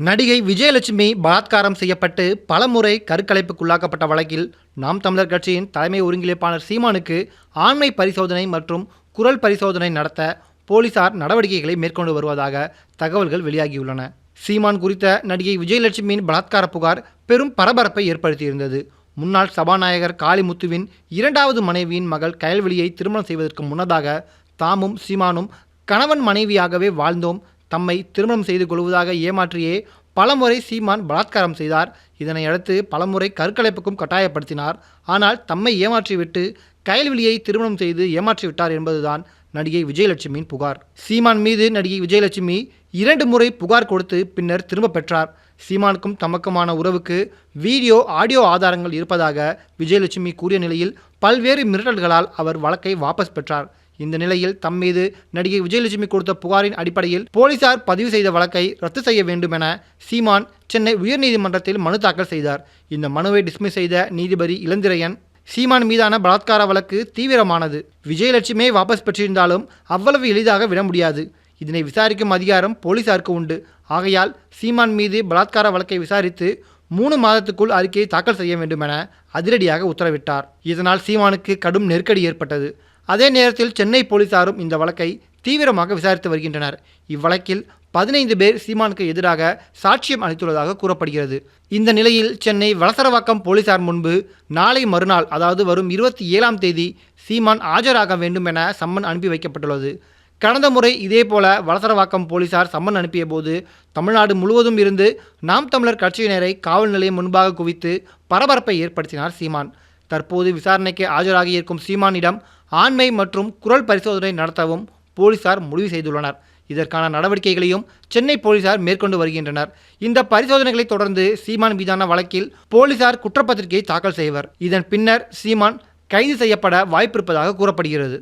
நடிகை விஜயலட்சுமி பலாத்காரம் செய்யப்பட்டு பலமுறை கருக்கலைப்புக்குள்ளாக்கப்பட்ட வழக்கில் நாம் தமிழர் கட்சியின் தலைமை ஒருங்கிணைப்பாளர் சீமானுக்கு ஆண்மை பரிசோதனை மற்றும் குரல் பரிசோதனை நடத்த போலீசார் நடவடிக்கைகளை மேற்கொண்டு வருவதாக தகவல்கள் வெளியாகியுள்ளன. சீமான் குறித்த நடிகை விஜயலட்சுமியின் பலாத்கார புகார் பெரும் பரபரப்பை ஏற்படுத்தியிருந்தது. முன்னாள் சபாநாயகர் காளிமுத்துவின் இரண்டாவது மனைவியின் மகள் கயல்வெளியை திருமணம் செய்வதற்கு முன்னதாக தாமும் சீமானும் கணவன் மனைவியாகவே வாழ்ந்தோம். தம்மை திருமணம் செய்து கொள்வதாக ஏமாற்றியே பலமுறை சீமான் பலாத்காரம் செய்தார். இதனை அடுத்து பலமுறை கருக்கலைப்புக்கும் கட்டாயப்படுத்தினார். ஆனால் தம்மை ஏமாற்றிவிட்டு கயல்விழியை திருமணம் செய்து ஏமாற்றிவிட்டார் என்பதுதான் நடிகை விஜயலட்சுமியின் புகார். சீமான் மீது நடிகை விஜயலட்சுமி இரண்டு முறை புகார் கொடுத்து பின்னர் திரும்ப பெற்றார். சீமானுக்கும் தமக்குமான உறவுக்கு வீடியோ ஆடியோ ஆதாரங்கள் இருப்பதாக விஜயலட்சுமி கூறிய நிலையில் பல்வேறு மிரட்டல்களால் அவர் வழக்கை வாபஸ் பெற்றார். இந்த நிலையில் தம் மீது நடிகை விஜயலட்சுமி கொடுத்த புகாரின் அடிப்படையில் போலீசார் பதிவு செய்த வழக்கை ரத்து செய்ய வேண்டும் என சீமான் சென்னை உயர்நீதிமன்றத்தில் மனு தாக்கல் செய்தார். இந்த மனுவை டிஸ்மிஸ் செய்த நீதிபதி இளந்திரையன் சீமான் மீதான பலாத்கார வழக்கு தீவிரமானது. விஜயலட்சுமியை வாபஸ் பெற்றிருந்தாலும் அவ்வளவு எளிதாக விட முடியாது. இதனை விசாரிக்கும் அதிகாரம் போலீசாருக்கு உண்டு. ஆகையால் சீமான் மீது பலாத்கார வழக்கை விசாரித்து மூணு மாதத்துக்குள் அறிக்கையை தாக்கல் செய்ய வேண்டும் என அதிரடியாக உத்தரவிட்டார். இதனால் சீமானுக்கு கடும் நெருக்கடி ஏற்பட்டது. அதே நேரத்தில் சென்னை போலீசாரும் இந்த வழக்கை தீவிரமாக விசாரித்து வருகின்றனர். இவ்வழக்கில் பதினைந்து பேர் சீமானுக்கு எதிராக சாட்சியம் அளித்துள்ளதாக கூறப்படுகிறது. இந்த நிலையில் சென்னை வலசரவாக்கம் போலீசார் முன்பு நாளை மறுநாள் அதாவது வரும் இருபத்தி ஏழாம் தேதி சீமான் ஆஜராக வேண்டும் என சம்மன் அனுப்பி வைக்கப்பட்டுள்ளது. கடந்த முறை இதேபோல வலசரவாக்கம் போலீசார் சம்மன் அனுப்பிய போது தமிழ்நாடு முழுவதும் இருந்து நாம் தமிழர் கட்சியினரை காவல் நிலையம் முன்பாக குவித்து பரபரப்பை ஏற்படுத்தினார் சீமான். தற்போது விசாரணைக்கு ஆஜராகி இருக்கும் சீமானிடம் ஆண்மை மற்றும் குரல் பரிசோதனை நடத்தவும் போலீசார் முடிவு செய்துள்ளனர். இதற்கான நடவடிக்கைகளையும் சென்னை போலீசார் மேற்கொண்டு வருகின்றனர். இந்த பரிசோதனைகளை தொடர்ந்து சீமான் மீதான வழக்கில் போலீசார் குற்றப்பத்திரிகையை தாக்கல் செய்வர். இதன் பின்னர் சீமான் கைது செய்யப்பட வாய்ப்பிருப்பதாக கூறப்படுகிறது.